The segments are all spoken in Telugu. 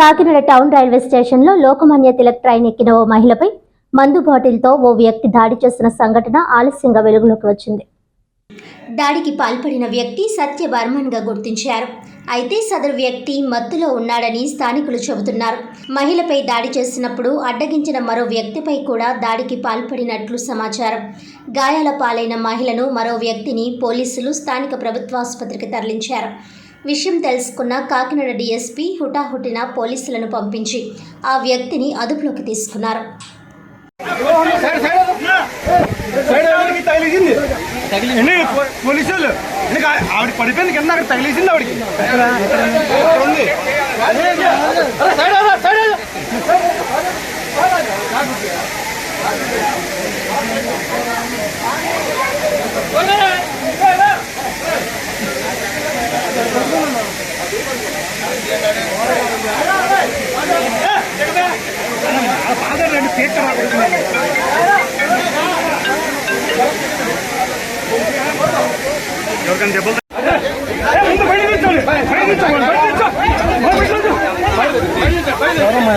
కాకినాడ టౌన్ రైల్వే స్టేషన్లో లోకమాన్య తిలక్ ట్రైన్ ఎక్కిన ఓ మహిళపై మందు బాటిల్తో ఓ వ్యక్తి దాడి చేసిన సంఘటన ఆలస్యంగా వెలుగులోకి వచ్చింది. దాడికి పాల్పడిన వ్యక్తి సత్య బర్మన్గా గుర్తించారు. అయితే సదరు వ్యక్తి మత్తులో ఉన్నాడని స్థానికులు చెబుతున్నారు. మహిళపై దాడి చేసినప్పుడు అడ్డగించిన మరో వ్యక్తిపై కూడా దాడికి పాల్పడినట్లు సమాచారం. గాయాల పాలైన మహిళను మరో వ్యక్తిని పోలీసులు స్థానిక ప్రభుత్వాసుపత్రికి తరలించారు. విషయం తెలుసుకున్న కాకినాడ డీఎస్పీ హుటాహుటిన పోలీసులను పంపించి ఆ వ్యక్తిని అదుపులోకి తీసుకున్నారు. సైడ్ ఆవిడ పడిపోయింది కింద అక్కడ ఆవిడకి. ఉంది సైడ్ సైడ్ బయట నిల్చో. ఎవరమ్మా,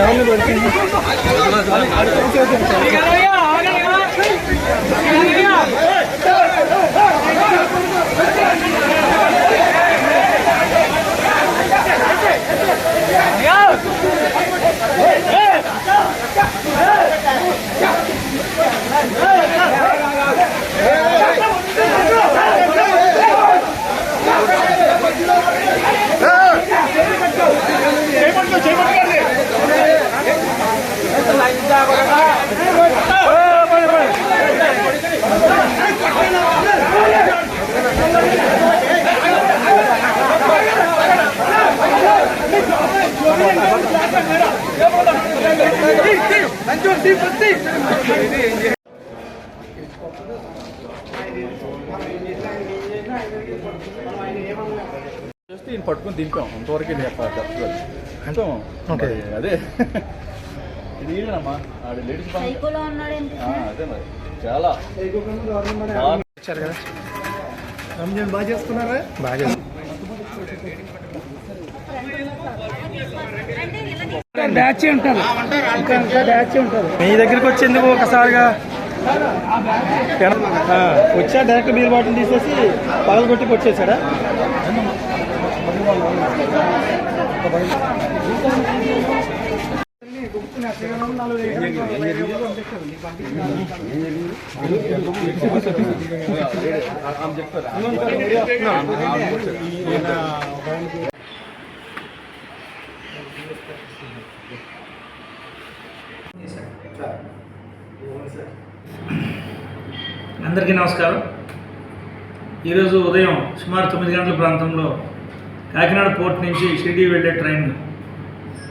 జస్ట్ ఈయన పట్టుకుని దింపాం. అంతవరకు చెప్తాను అంటే అదే. ఇది ఆడ లేడీస్ అదే మరి. చాలా. కదా. రంజాన్ బాగా చేసుకున్నారా? బాగా ఉంటారు బ్యాచ్ ఉంటారు మీ దగ్గరికి వచ్చేందుకు ఒకసారిగా. వచ్చా డైరెక్ట్ బీర్ బాటిల్ తీసేసి పగలు కొట్టి కొట్టేశాడా? చెప్తారా అందరికీ నమస్కారం. ఈరోజు ఉదయం సుమారు తొమ్మిది గంటల ప్రాంతంలో కాకినాడ పోర్ట్ నుంచి షిరిడి వెళ్ళే ట్రైన్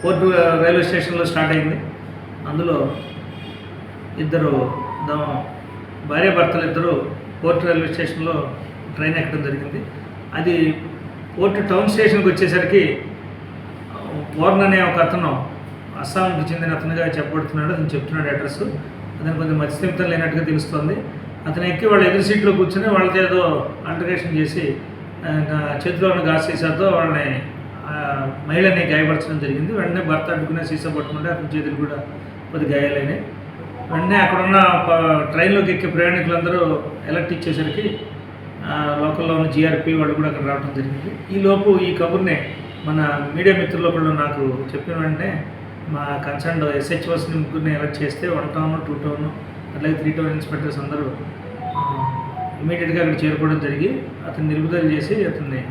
పోర్ట్ రైల్వే స్టేషన్లో స్టార్ట్ అయింది. అందులో ఇద్దరు భార్య భర్తలు ఇద్దరు పోర్ట్ రైల్వే స్టేషన్లో ట్రైన్ ఎక్కడం జరిగింది. అది పోర్ట్ టౌన్ స్టేషన్కి వచ్చేసరికి వార్న్ అనే ఒక అతను అస్సాంకి చెందిన అతనుగా చెప్పబడుతున్నాడు. అతను చెప్తున్నాడు అడ్రస్ అతను కొంచెం మత్స్యంతం లేనట్టుగా తెలుస్తోంది. అతను ఎక్కి వాళ్ళ ఎదురు సీట్లో కూర్చొని వాళ్ళతో ఏదో ఆల్టరేషన్ చేసి చేతిలో ఉన్న గాజు సీసాతో వాళ్ళని మహిళని గాయపరచడం జరిగింది. వెంటనే భర్త అడ్డుకునే సీసా పట్టుకుంటే అతని చేతులు కూడా కొద్ది గాయాలైనాయి. వెంటనే అక్కడున్న ప- ట్రైన్లోకి ఎక్కే ప్రయాణికులందరూ ఎలర్ట్ ఇచ్చేసరికి లోకల్లో ఉన్న జీఆర్పీ వాళ్ళు కూడా అక్కడ రావడం జరిగింది. ఈ లోపు ఈ కబుర్నే మన మీడియా మిత్రులు ఒకళ్ళు నాకు చెప్పిన వెంటనే మా కన్సర్న్ ఎస్హెచ్ఓస్ని ముగ్గురిని ఎలర్ట్ చేస్తే వన్ టౌన్ టూ టౌన్ అట్లాగే త్రీ టౌన్ ఇన్స్పెక్టర్స్ అందరూ ఇమీడియట్గా అక్కడ చేరుకోవడం జరిగి అతన్ని నిలుపుదల చేసి అతన్ని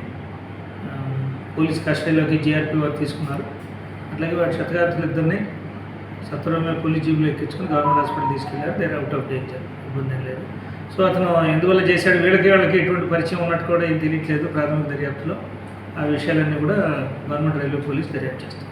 పోలీస్ కస్టడీలోకి జిఆర్పి వారు తీసుకున్నారు. అట్లాగే వారి క్షతగాత్రులు ఇద్దరిని సత్వరమే పోలీస్ జీబులో ఎక్కించుకుని గవర్నమెంట్ హాస్పిటల్ తీసుకెళ్ళారు దేర్ అవుట్ ఆఫ్ డేంజర్ ఇబ్బంది ఏం లేదు. సో అతను ఎందువల్ల చేశాడు? వీళ్ళకి వాళ్ళకి ఎటువంటి పరిచయం ఉన్నట్టు కూడా ఏం తెలియట్లేదు ప్రాథమిక దర్యాప్తులో. ఆ విషయాలన్నీ కూడా గవర్నమెంట్ రైల్వే పోలీస్ దర్యాప్తు చేస్తారు